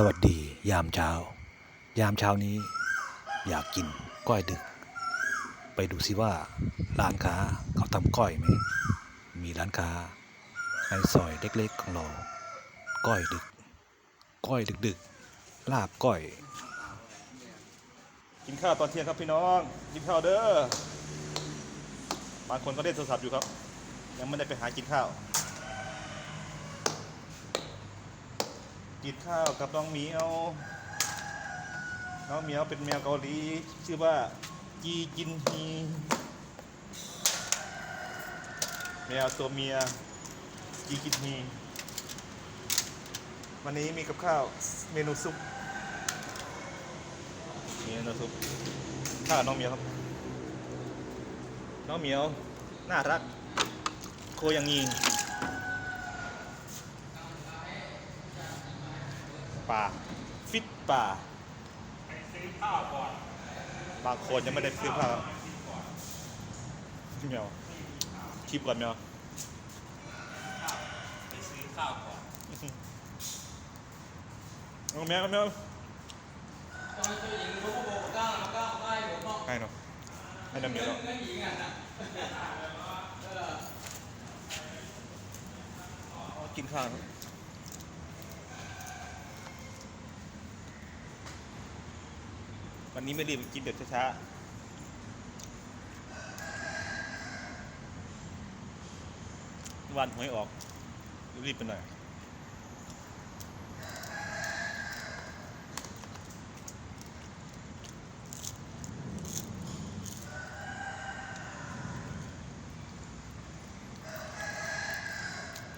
สวัสดียามเช้า ยามเช้านี้ อยากกินก้อยดึก ไปดูซิว่าร้านค้าเขาทำก้อยไหม มีร้านค้าในซอยเล็กๆของเรา ก้อยดึก ก้อยดึกๆ ลาบก้อย กินข้าวตอนเที่ยงครับพี่น้อง กินข้าวเด้อบางคนก็เล่นโทรศัพท์อยู่ครับ ยังไม่ได้ไปหากินข้าว กินข้าวกับน้องเหมียว น้องเหมียวเป็นแมวเกาหลี ชื่อว่าจีจินฮี แมวตัวเมียจีจินฮี วันนี้มีกับข้าวเมนูซุปนี่น้ำซุปข้าวน้องเหมียวครับ น้องเหมียว น่ารัก โคยังงี ป่า ฟิตป่า บางคนยังไม่ได้ซื้อข้าวครับพี่เมียวคลิปก่อนเมียวไปซื้อข้าวก่อนน้องเมียวน้องเมียวตอนเจอหญิงเขาก็บอกก้าวก้าวได้ผมบอกให้เนาะให้น้องเมียวเนาะเรื่องหญิงอะนะกินข้าวครับ วันนี้ไม่รีบกินเด็ดช้าๆวันหวยออกรีบไปหน่อย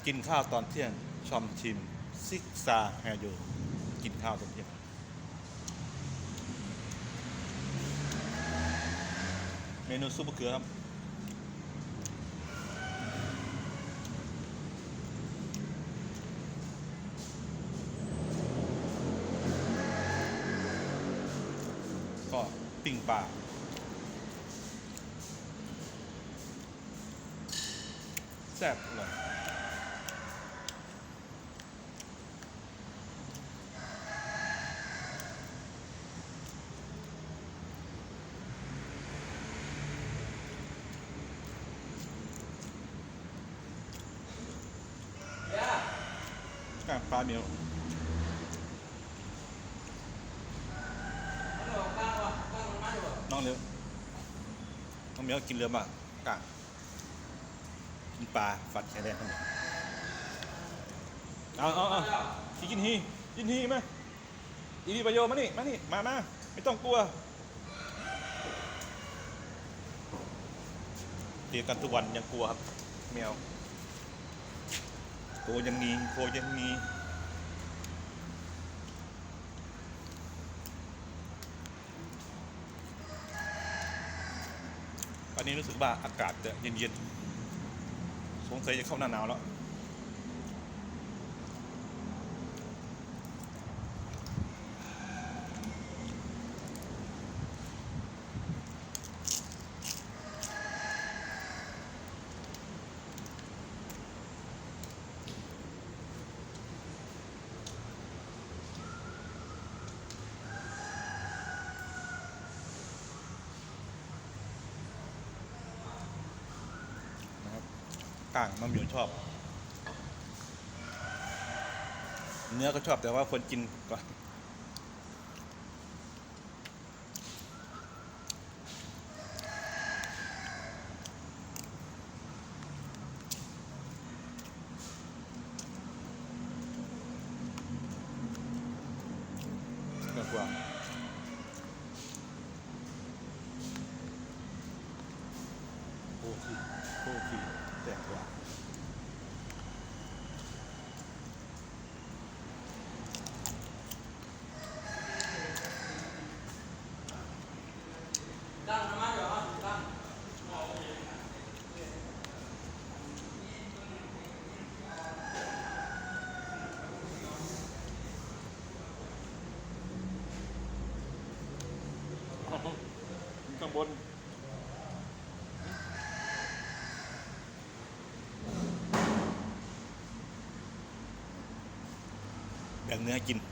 กินข้าวตอนเที่ยงชอมชิม ซิกซาแฮโยกินข้าวตอนเที่ยง เมนูซุปมะเขือครับ ก็ปิ้งปลาแซ่บเลย ปลาเหนียวมันบอกก้าวอะก้าลงมาดูน้องเร็วน้องเมียวกินเรือมากกล้างกินปลาฟัดแค่แรกทั้งหมดเอาเอาเอากินกินฮีกินฮีไหมอีดีประโยชน์มานี่มานี่มามาไม่ต้องกลัวเรียกกันทุกวันยังกลัวครับแมวโคยังมีโคยังมี นี้รู้สึกว่าอากาศจะเย็นๆสงสัยจะเข้าหน้าหนาวแล้ว ก้างน้ำเหมียวชอบ เนื้อก็ชอบแต่ว่าคนกินก่อนก็กว่าโอ้ฟีโอ้ฟีแต่กว่า ตั้งลงมาดูอะตั้ง ข้างบนแบ่งเนื้อกิน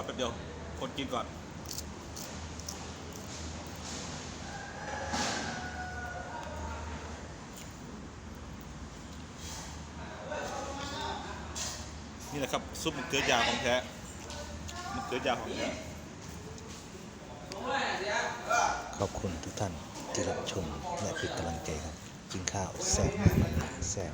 อแป๊บเดียวคนกินก่อนนี่แหละครับซุปมะเขือยาวของแท้มะเขือยาวของแท้ขอบคุณทุกท่านที่รับชมและเป็นกำลังใจครับกินข้าวแซ่บมากแซ่บ